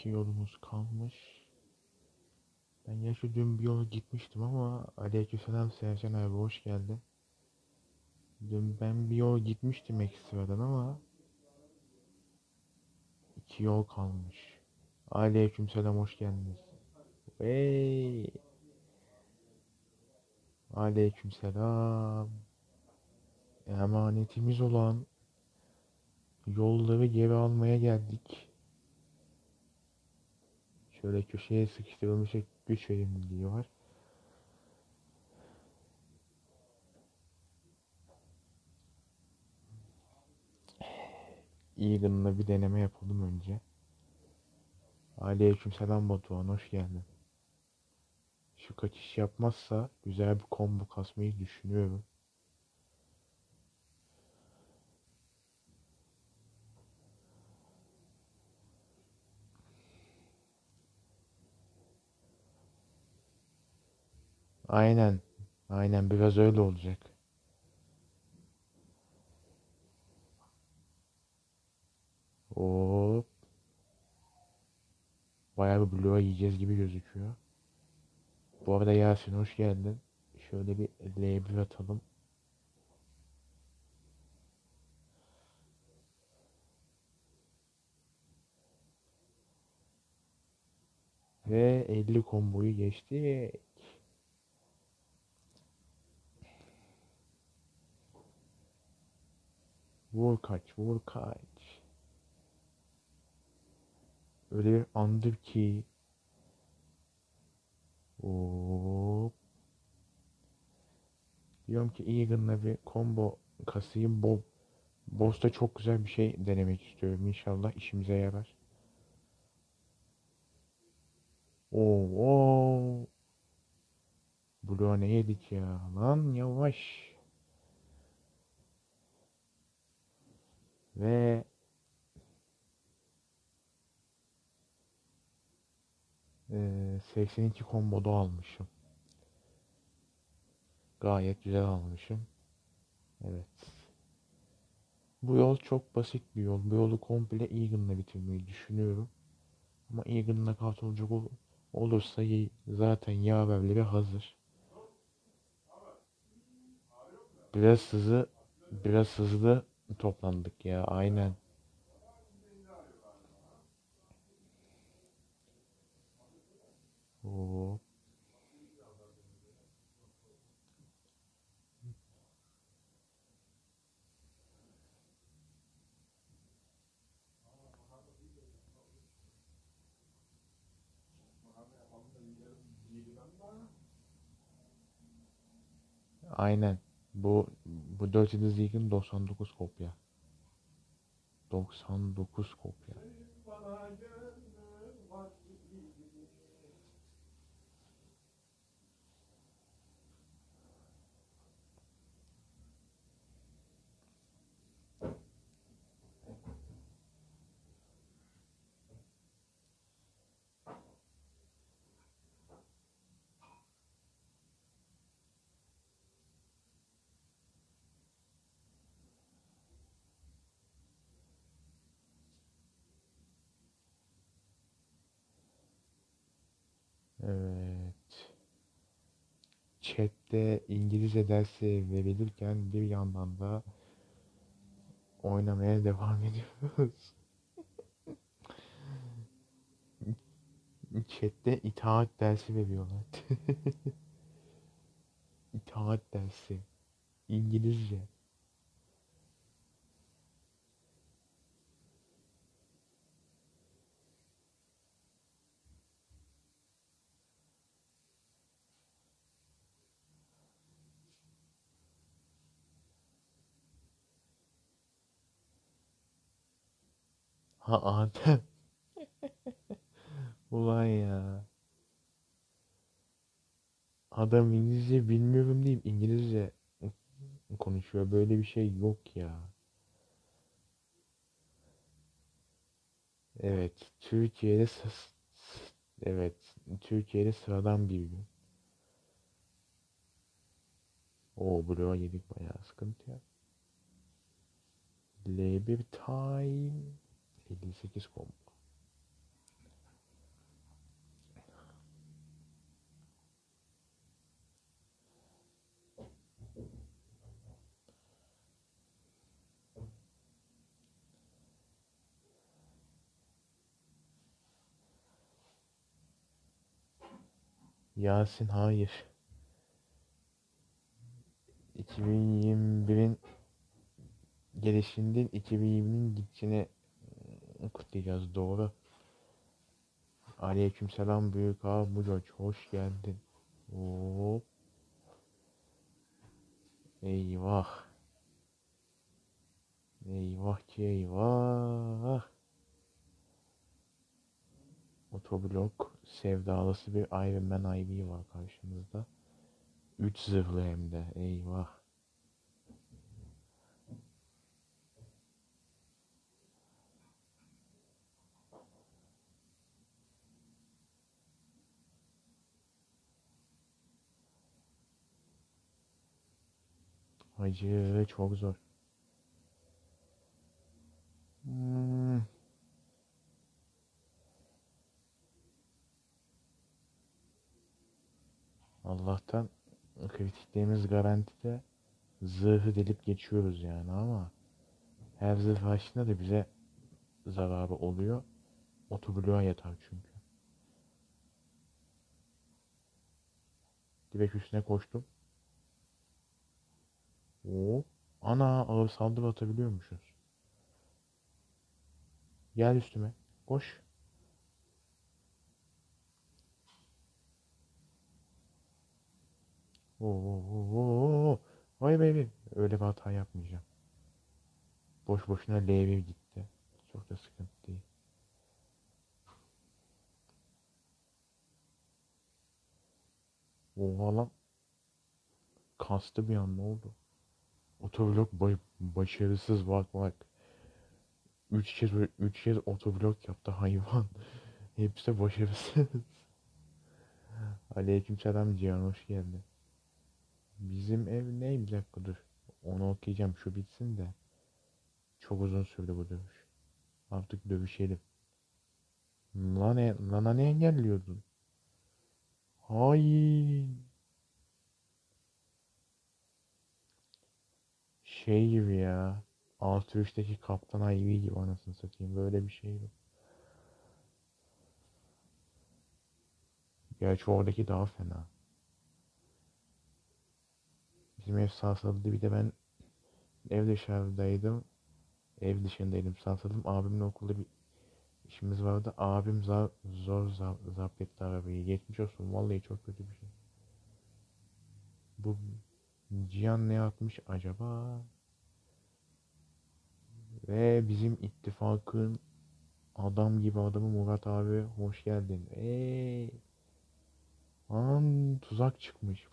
iki yolumuz kalmış. Ben yaşlı dün bir yola gitmiştim ama Aleykümselam Sercan abi hoş geldin. Dün ben bir yol gitmiştim ekstradan ama iki yol kalmış. Aleykümselam hoş geldiniz. Hey. Aleykümselam. Emanetimiz olan yolları geri almaya geldik. Şöyle köşeye sıkıştırılmış güç verimliliği var. Eagle'la bir deneme yapalım önce. Aleykümselam Batuhan hoş geldin. Şu kaçış yapmazsa güzel bir combo kasmayı düşünüyorum. Aynen. Aynen biraz öyle olacak. Hop. Bayağı bir bloğa yiyeceğiz gibi gözüküyor. Bu arada Yasin hoş geldin. Şöyle bir L1 atalım. Ve 50 komboyu geçti. Vur kaç, vur kaç. Öyle bir andır ki. Hop. Diyorum ki Egan'la bir combo kasayım. Bob. Boss'ta çok güzel bir şey denemek istiyorum. İnşallah işimize yarar. Oo, oo. Bloğa ne yedik ya? Lan yavaş. Ve e, 82 komboda almışım. Gayet güzel almışım. Evet. Bu yol çok basit bir yol. Bu yolu komple Egan'la bitirmeyi düşünüyorum. Ama Egan'la kart olacak ol olursa zaten yaverleri hazır. Biraz hızlı biraz hızlı toplandık ya aynen. Oo. Aynen. Bu bu 4 yıldız ligin 99 kopya. 99 kopya. Evet. Chat'te İngilizce dersi verilirken bir yandan da oynamaya devam ediyoruz. Chat'te itaat dersi veriyorlar. İtaat dersi. İngilizce. Ha Adem. Ulan ya. Adam İngilizce bilmiyorum deyip İngilizce konuşuyor. Böyle bir şey yok ya. Evet. Türkiye'de evet. Türkiye'de sıradan bir gün. O bloğa yedik bayağı sıkıntı ya. L1 time 58 komp. Yasin hayır. 2021'in gelişinden 2020'nin gidişine kutlayacağız doğru. Aleykümselam büyük abi Mucoç hoş geldin. Hop. Eyvah. Eyvah ki eyvah. Otoblok sevdalısı bir Iron Man IV var karşımızda. 3 zırhlı hem de. Eyvah. Acı çok zor. Hmm. Allah'tan kritiklerimiz garantide zırhı delip geçiyoruz yani ama her zırh açtığında da bize zararı oluyor. Otobloğa yatar çünkü. Direkt üstüne koştum. Oo. Ana ağır saldırı atabiliyormuşuz. Gel üstüme. Koş. Oo. Vay be Öyle bir hata yapmayacağım. Boş boşuna L1 gitti. Çok da sıkıntı değil. Oha lan. Kastı bir an ne oldu? Otoblok başarısız bak bak. Üç kez üç kez otoblok yaptı hayvan. Hepsi de başarısız. Aleykümselam Cihan hoş geldin. Bizim ev ne bir dakika dur. Onu okuyacağım şu bitsin de. Çok uzun sürdü bu dövüş. Artık dövüşelim. Lan e, lana ne engelliyordun? Hain. Şey gibi ya. Altı üçteki Kaptan Ivy gibi anasını satayım. Böyle bir şey bu. Gerçi oradaki daha fena. Bizim ev sarsıldı. Bir de ben ev dışarıdaydım. Ev dışındaydım. Sarsıldım. Abimle okulda bir işimiz vardı. Abim zar, zor zar, zapt etti arabayı. Geçmiş olsun. Vallahi çok kötü bir şey. Bu Cihan ne yapmış acaba? Ve bizim ittifakın adam gibi adamı Murat abi hoş geldin. Eee. An tuzak çıkmış.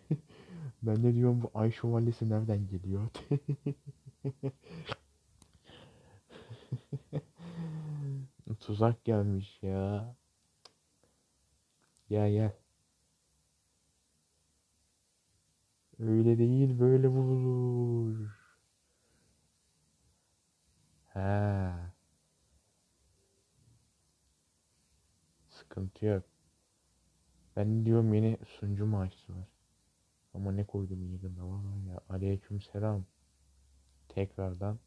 ben de diyorum bu Ay Şövalyesi nereden geliyor? tuzak gelmiş ya. Gel gel. Öyle değil böyle vurulur. He. Sıkıntı yok. Ben diyorum yeni sunucu mu açtılar? Ama ne koydum yakında var ya. Aleyküm selam. Tekrardan.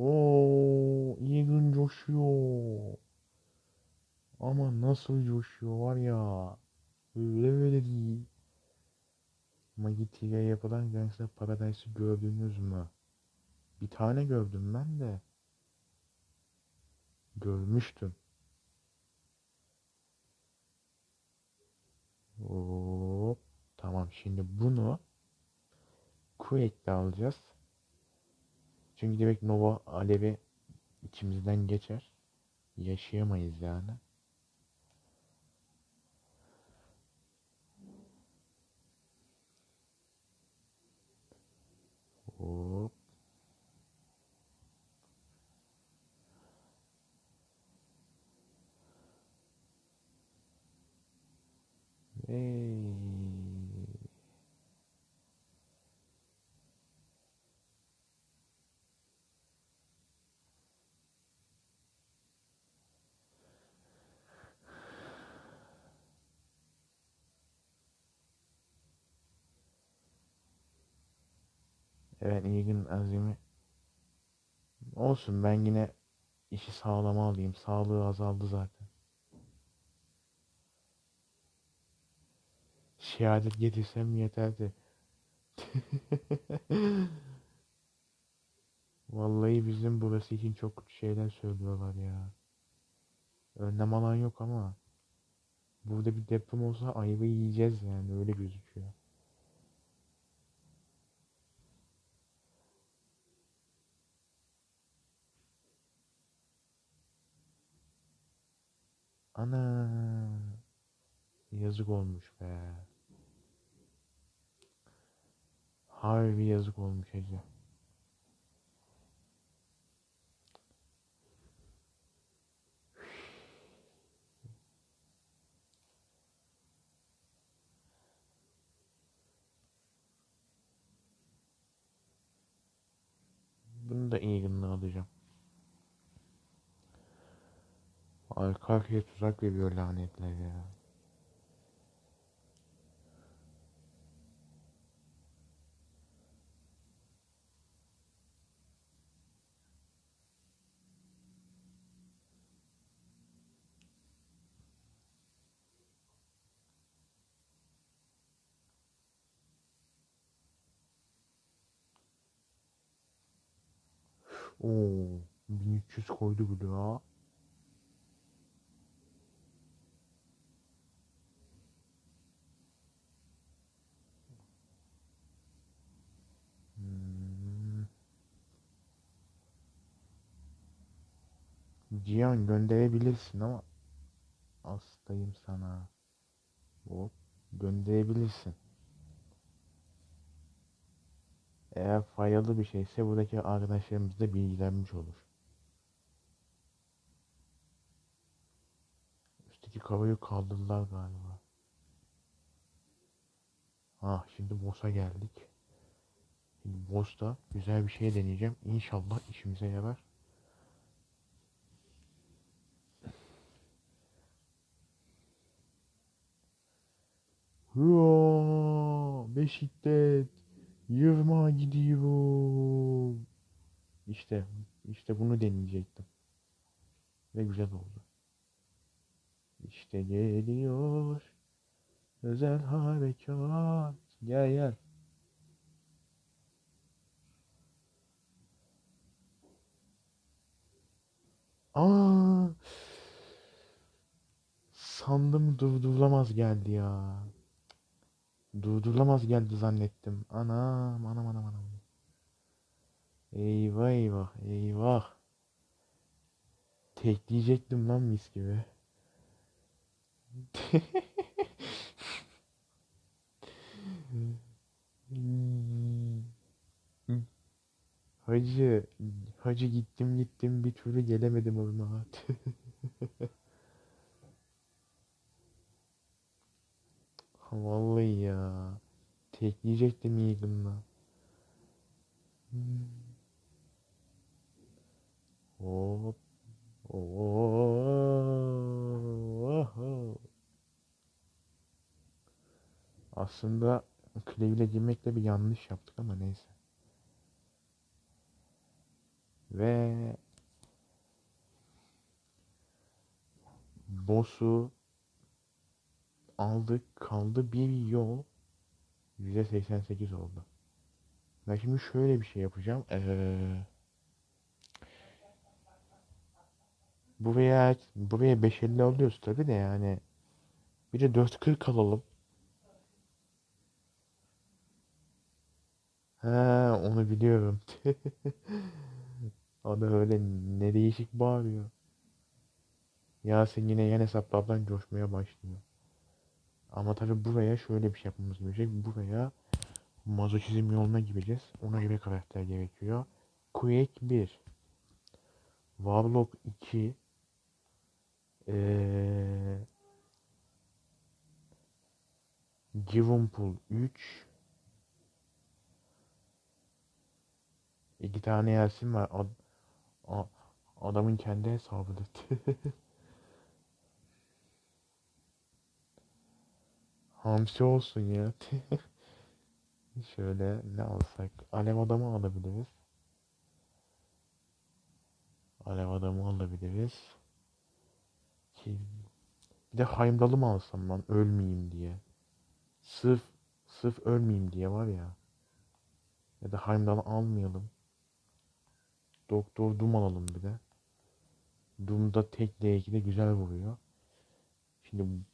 Oo. Oo, Egan coşuyor. Ama nasıl coşuyor var ya. Öyle öyle değil. Magiti'ye yapılan Gangster Paradise'ı gördünüz mü? Bir tane gördüm ben de. Görmüştüm. Hop. Tamam şimdi bunu Quake'de alacağız. Çünkü direkt Nova alevi içimizden geçer. Yaşayamayız yani. Hop. Hey. Evet Egan azimi. Olsun ben yine işi sağlama alayım. Sağlığı azaldı zaten. Şehadet getirsem yeterdi. Vallahi bizim burası için çok kötü şeyler söylüyorlar ya. Önlem alan yok ama burada bir deprem olsa ayva yiyeceğiz yani öyle gözüküyor. Ana yazık olmuş be. Harbi yazık olmuş Ece. Bunu da Egan'la alacağım. Arka arkaya tuzak veriyor lanetler ya. Oo, 1300 koydu bile ha. Cihan gönderebilirsin ama hastayım sana. Hop gönderebilirsin. Eğer faydalı bir şeyse buradaki arkadaşlarımız da bilgilenmiş olur. Üstteki kavayı kaldırdılar galiba. Ah şimdi boss'a geldik. Şimdi boss'ta güzel bir şey deneyeceğim. İnşallah işimize yarar. Hıa, Beşiktaş yırma gidiyorum. İşte işte bunu deneyecektim. Ve güzel oldu. İşte geliyor özel harekat. Gel gel. Aa! Sandım durdurulamaz geldi ya. Durdurulamaz geldi zannettim. Anam anam anam anam. Eyvah eyvah eyvah. Tekleyecektim lan mis gibi. Hacı, hacı gittim gittim bir türlü gelemedim ormana. Vallahi ya. Tekleyecektim Eagle'la. Hop. Oh. Aslında Cleve'le girmekle bir yanlış yaptık ama neyse. Ve boss'u aldık kaldı bir yol %88 oldu. Ben şimdi şöyle bir şey yapacağım. Ee, buraya buraya 550 alıyoruz tabi de yani bir de 440 alalım. Ha onu biliyorum. Da öyle ne değişik bağırıyor. Yasin yine yan hesaplardan coşmaya başlıyor. Ama tabi buraya şöyle bir şey yapmamız gerekecek. Buraya mazoşizm yoluna gireceğiz. Ona göre karakter gerekiyor. Quake 1 Warlock 2 ee, Givenpool 3 İki tane Yasin var. Ad, a, adamın kendi hesabıdır. Hamsi olsun ya. Şöyle ne alsak? Alev adamı alabiliriz. Alev adamı alabiliriz. Ki bir de Heimdall'ı mı alsam lan ölmeyeyim diye. Sırf sırf ölmeyeyim diye var ya. Ya da Heimdall'ı almayalım. Doktor Doom alalım bir de. Doom'da tek D2'de güzel vuruyor. Şimdi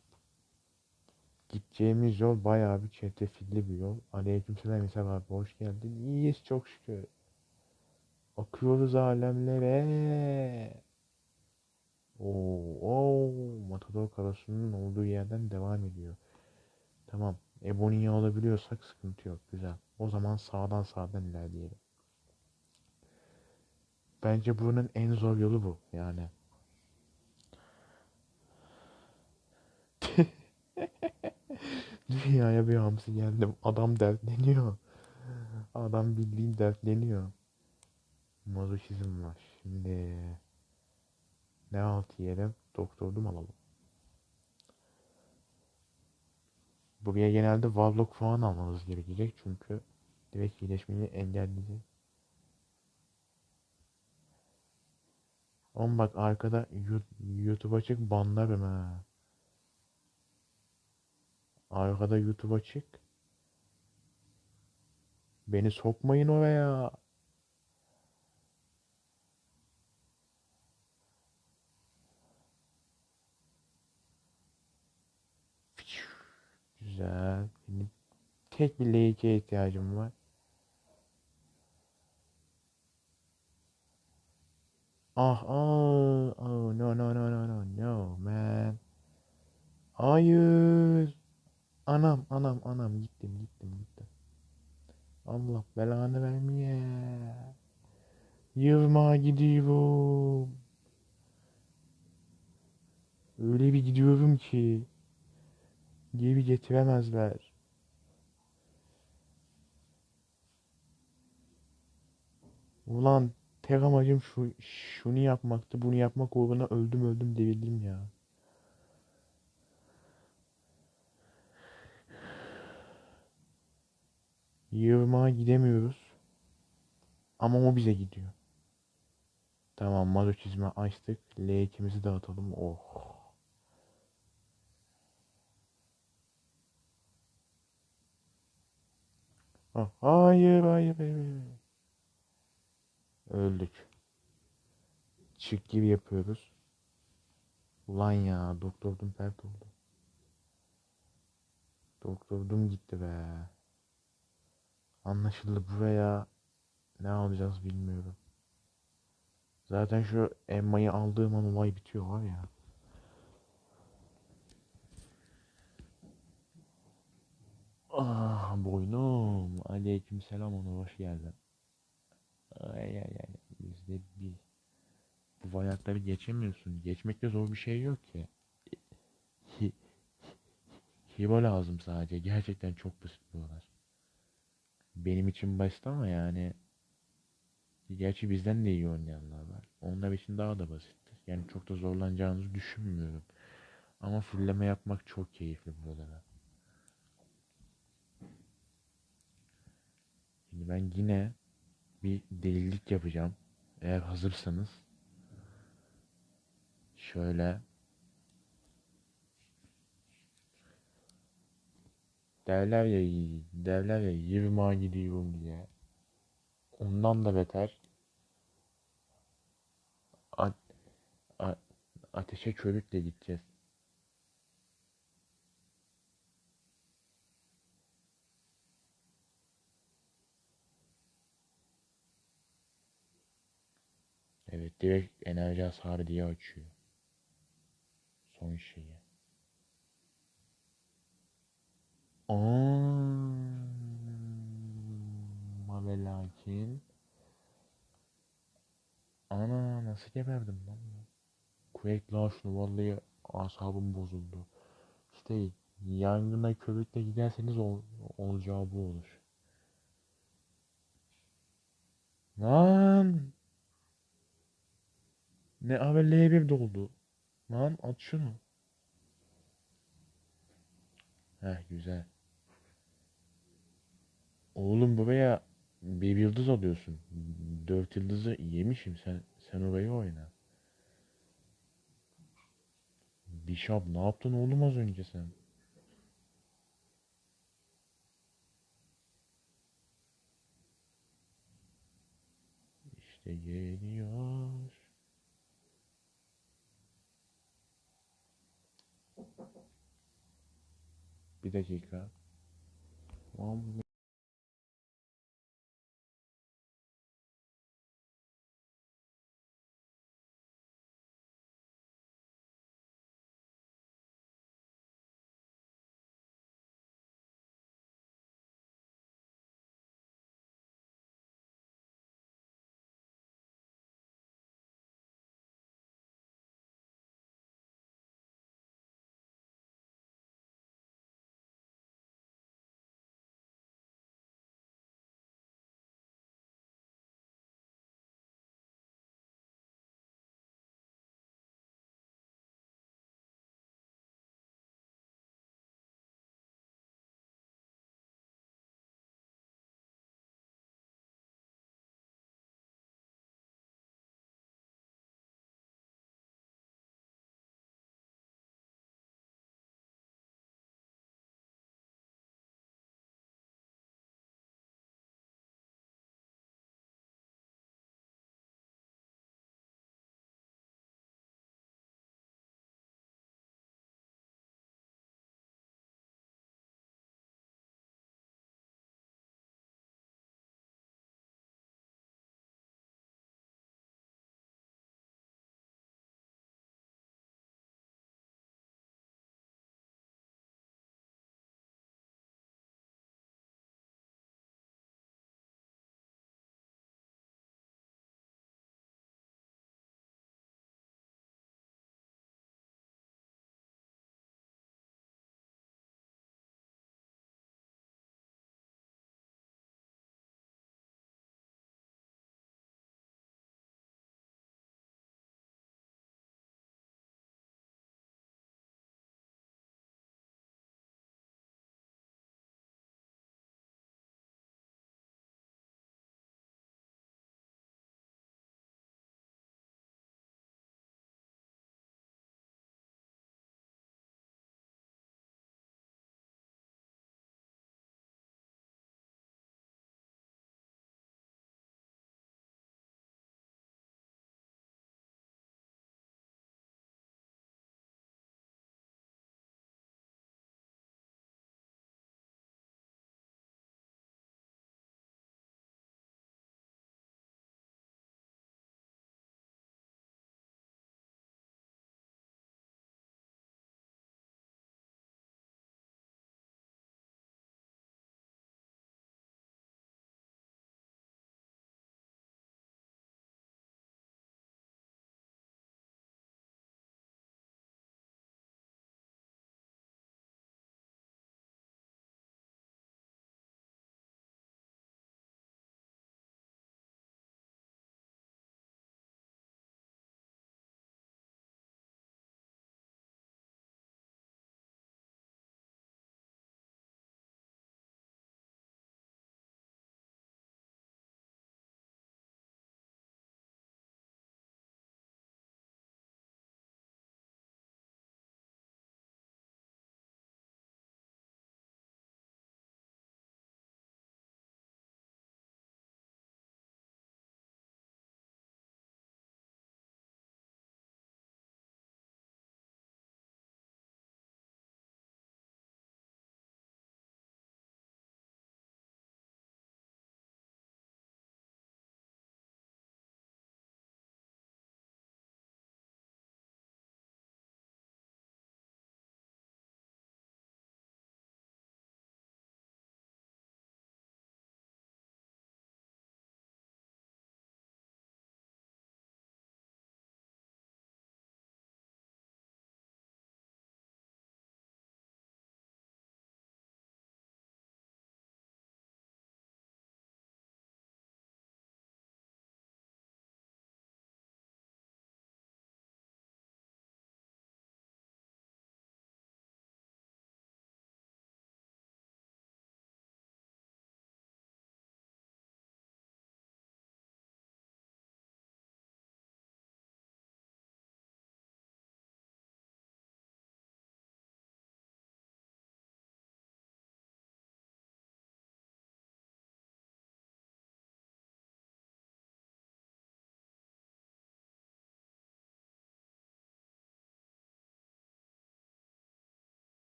gideceğimiz yol bayağı bir çetrefilli bir yol. Aleykümselam İsa abi hoş geldin. İyiyiz çok şükür. Akıyoruz alemlere. Oo, oo, Matador Karasu'nun olduğu yerden devam ediyor. Tamam. Ebony'yi alabiliyorsak sıkıntı yok. Güzel. O zaman sağdan sağdan ilerleyelim. Bence bunun en zor yolu bu. Yani. Dünyaya bir hamsi geldim. Adam dertleniyor. Adam bildiğin dertleniyor. Mazoşizm var. Şimdi ne alt yiyelim? Doktordum alalım. Buraya genelde Warlock falan almamız gerekecek çünkü direkt iyileşmeyi engelleyecek. Oğlum bak arkada Yu- YouTube açık banlarım ha. Arkada YouTube açık. Beni sokmayın oraya. Güzel. Benim tek bir L2'ye ihtiyacım var. Ah, oh, oh, no, no, no, no, no, no, man. Hayır. Anam, anam, anam. Gittim, gittim, gittim. Allah belanı vermeye. Yılma gidiyorum. Öyle bir gidiyorum ki. Geri getiremezler. Ulan tek amacım şu, şunu yapmaktı. Bunu yapmak uğruna öldüm öldüm devirdim ya. Yığırmağa gidemiyoruz. Ama o bize gidiyor. Tamam mazoçizme açtık. L2'mizi dağıtalım. Oh. Ah, hayır, hayır, hayır. Öldük. Çık gibi yapıyoruz. Ulan ya Doktor Doom pert oldu. Doktor Doom gitti be. Anlaşıldı buraya ne alacağız bilmiyorum. Zaten şu Emma'yı aldığım an olay bitiyor var ya. Ah boynum. Aleyküm selam ona hoş geldin. Ay ay ay. Bizde bir bu hayatları geçemiyorsun. Geçmekte zor bir şey yok ki. Hi, Hero lazım sadece. Gerçekten çok basit buralar. Benim için basit ama yani gerçi bizden de iyi oynayanlar var. Onlar için daha da basittir. Yani çok da zorlanacağınızı düşünmüyorum. Ama fulleme yapmak çok keyifli buralara. Şimdi ben yine bir delilik yapacağım. Eğer hazırsanız şöyle derler ya derler ya yirma gidiyorum diye. Ondan da beter. A- a- ateşe körükle gideceğiz. Evet direkt enerji hasarı diye açıyor. Son şeyi. Ama ve lakin ana nasıl geberdim lan? Quake lan şunu vallahi asabım bozuldu. İşte yangına körükle giderseniz ol, olacağı bu olur. Lan ne abi L1 doldu. Lan at şunu. Heh güzel. Oğlum buraya bir yıldız alıyorsun. Dört yıldızı yemişim sen sen orayı oyna. Bishop ne yaptın oğlum az önce sen? İşte geliyor. Bir dakika. One